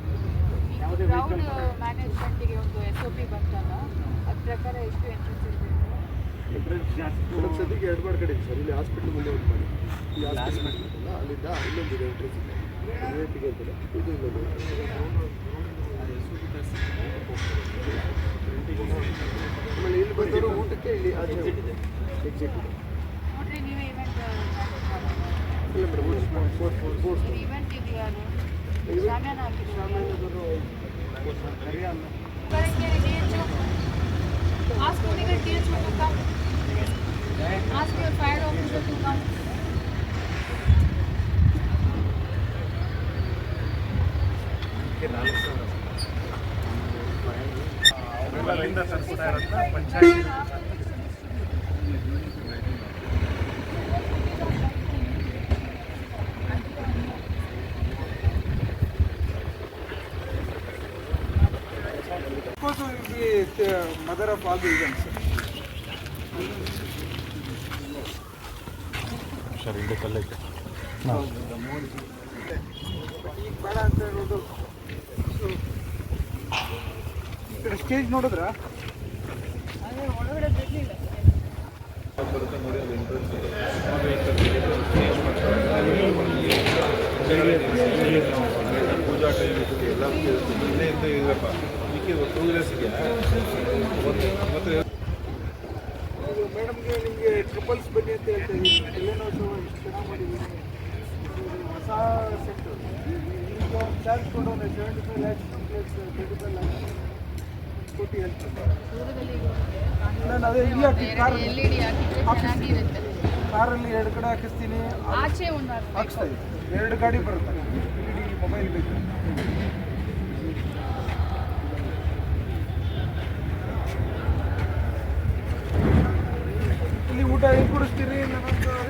Crowd ಮ್ಯಾನೇಜ್ಮೆಂಟಿಗೆ ಒಂದು S O P ಬಂತಲ್ಲ ಅದ್ರ ಪ್ರಕಾರ ಎಷ್ಟು ಎಂಟ್ರೆನ್ಸ್ ಇರಬೇಕು ಮೇಡಮ್ ಸದ್ಯಕ್ಕೆ ಎರಡು ಮಾಡ್ಕಡೆ ಸರ್. ಇಲ್ಲಿ ಹಾಸ್ಪಿಟ್ಲ್ ಮುಂದೆ ಒಂದು ಮಾಡಿ. ಈ ಹಾಸ್ಪಿಟ್ಲ್ ಇದೆಯಲ್ಲ, ಅಲ್ಲಿಂದ ಇಲ್ಲೊಂದಿದೆ ಎಂಟ್ರೆನ್ಸ್ ಇದೆ. ಇದು. ಇಲ್ಲೊಂದು ಬಂದವರು ಊಟಕ್ಕೆ ಇಲ್ಲಿ ಆಚೆ ಇದೆ ಎಕ್ಸಿಟ್ ಇದೆ ನೋಡ್ರಿ ನೀವೇ ಇವೆಂಟ್ ಇಲ್ಲ ಮೇಡಮ್ ಫೋರ್ ಫೋರ್ ಫೋರ್ ನೀವು ಇವೆಂಟ್ ಇದು ಯಾರು ಶಾಮ್ಯಾನ ಹಾಕಿದ್ರು Correct, DHO. Ask Medical DHO to come. Ask your fire officer to come. ಅಲ್ಲಿಂದ ತರಿಸ್ತಾ ಇರೋದನ್ನ panchayat Because mother of all of all the events. But ಈಗ ಬೇಡ ಅಂತ ಹೇಳೋದು. ಈ ಕಡೆ ಸ್ಟೇಜ್ ನೋಡಿದ್ರ? ಅದೇ ಒಳಗಡೆ ಬಿಡ್ಲಿಲ್ಲ ಪೂಜಾ ಟೈಮ್ ಎಲ್ಲ ಇಲ್ಲೇ ಇದ್ದೇ ಇದಪ್ಪ ಮಿಕ್ಕಿ ಟೂ ಮತ್ತೆ ಇದು ಮೇಡಮ್ಗೆ ನಿಮಗೆ ಟ್ರಿಪಲ್ಸ್ ಬನ್ನಿ ಅಂತ ಹೇಳ್ತಾ ಇದ್ದೀನಿ. ಎಲ್ಲೇನೋ ಇಷ್ಟು ಚೆನ್ನಾಗಿ ಹೊಸ ಸೆಟ್ ಈಗ ಒಂದು ಚಾರ್ಜ್ ಕೊಡೋಣ seventy five lakhs plus thirty five lakhs ನಾನು ಅದೇ ಇಲ್ಲಿ ಹಾಕಿ ಕಾರಲ್ಲಿ. ಎರಡು ಕಡೆ ಹಾಕಿಸ್ತೀನಿ. ಹಾಕ್ಸ್ತಾ ಇದ್ದೀನಿ. ಎರಡು ಗಾಡಿ ಬರುತ್ತೆ. ಮೊಬೈಲ್ ಬೇಕು. Um bocadinho por este terreno.